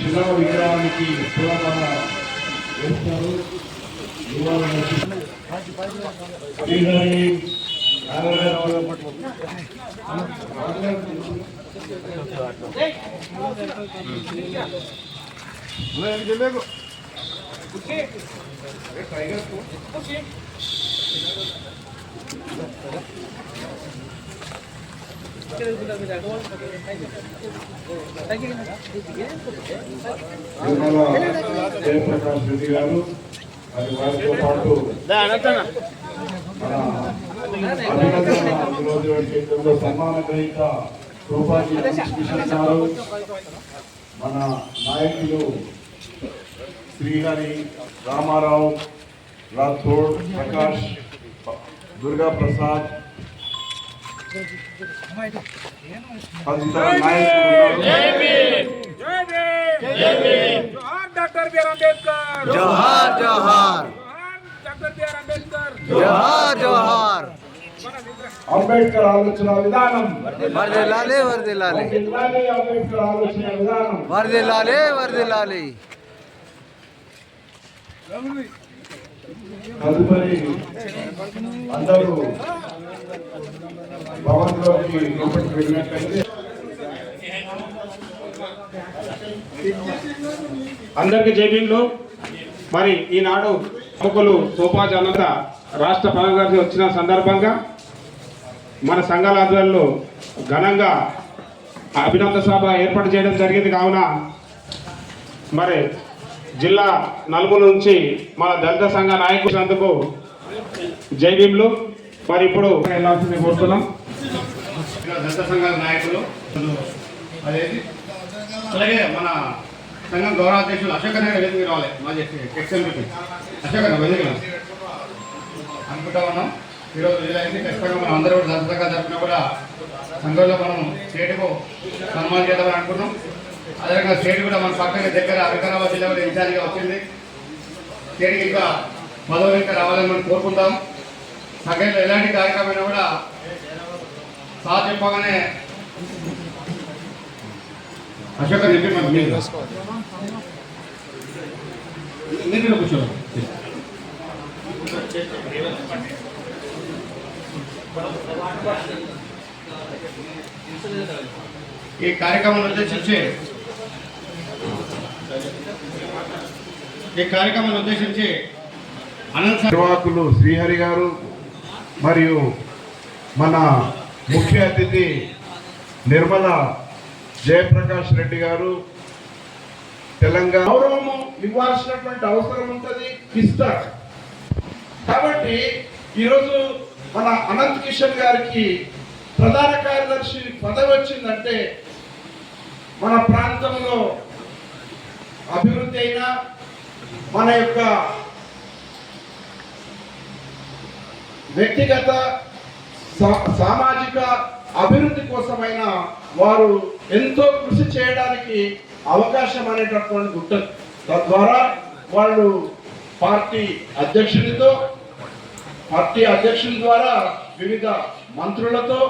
శిల విగ్రహానికి పూలమాల వేస్తారు. జయప్రకాష్ రెడ్డి గారు మరి వారితో పాటు మన అభినందన ఈరోజు కేంద్రంలో సన్మాన గ్రహీత రూపాజీ గారు మన నాయకులు శ్రీహరి రామారావు రాథోడ్ ప్రకాష్ దుర్గా ప్రసాద్ जोहार डॉक्टर बी आर अम्बेडकर जोहार जोहार डॉक्टर बी आर अम्बेडकर जोहार जोहार అంబేద్కర్ ఆలోచన విధానం వర్దిల్లాలి వర్దిల్లాలి వర్ధిల్లాలి అంబేద్కర్ ఆలోచన విధానం వర్దిల్లాలి వర్దిల్లాలి తదుపరి అందరూ భవన్లోకి లోపలికి వెళ్ళినట్లయితే అందరికీ జైబీలు మరి ఈనాడు ప్రముఖులు సోపాజ్ అనంత రాష్ట్ర ప్రధాని వచ్చిన సందర్భంగా మన సంఘాల ఆధ్వర్యంలో ఘనంగా అభినందన సభ ఏర్పాటు చేయడం జరిగింది కావున మరి జిల్లా నలుగురు నుంచి మన దళిత సంఘ నాయకులందుకు జై మరి ఇప్పుడు వెళ్ళాల్సింది కోరుతున్నాం. దళిత సంఘాల నాయకులు అదేది అలాగే మన సంఘం గౌరవాధ్యక్షులు అశోక్ నాయుడు వేదిక రావాలి. మాజీ ఎక్స్ఎంపీ అశోక్ అన్న వేదిక అనుకుంటా ఉన్నాం. ఈరోజు వీలైంది ఖచ్చితంగా మనం అందరూ కూడా దళితంగా జరిపినా కూడా సంఘంలో మనం స్టేట్కు సన్మానం చేద్దామని అనుకున్నాం అదేవిధంగా స్టేట్ కూడా మన పక్కన దగ్గర వికారాబాద్ జిల్లా కూడా ఇన్ఛార్జిగా వచ్చింది. స్టేట్కి ఇంకా పదవి ఇంకా రావాలని మనం కోరుకుంటాం. సంఘంలో ఎలాంటి కార్యక్రమం కూడా సార్ చెప్పగానే అశోక్ చెప్పి కూర్చో ఈ కార్యక్రమం వచ్చేసి ఈ కార్యక్రమం ఉద్దేశించి అనంత నిర్వాహకులు శ్రీహరి గారు మరియు మన ముఖ్య అతిథి నిర్మల జయప్రకాష్ రెడ్డి గారు తెలంగాణ గౌరవము ఇవ్వాల్సినటువంటి అవసరం ఉంటుంది ఇస్తారు. కాబట్టి ఈరోజు మన అనంత్ కిషన్ గారికి ప్రధాన కార్యదర్శి పదవి వచ్చిందంటే మన ప్రాంతంలో అభివృద్ధి అయినా మన యొక్క వ్యక్తిగత సా- సామాజిక అభివృద్ధి కోసమైనా వారు ఎంతో కృషి చేయడానికి అవకాశం అనేటటువంటి ఉంటుంది తద్వారా వాళ్ళు పార్టీ అధ్యక్షునితో పార్టీ అధ్యక్షుని ద్వారా వివిధ మంత్రులతో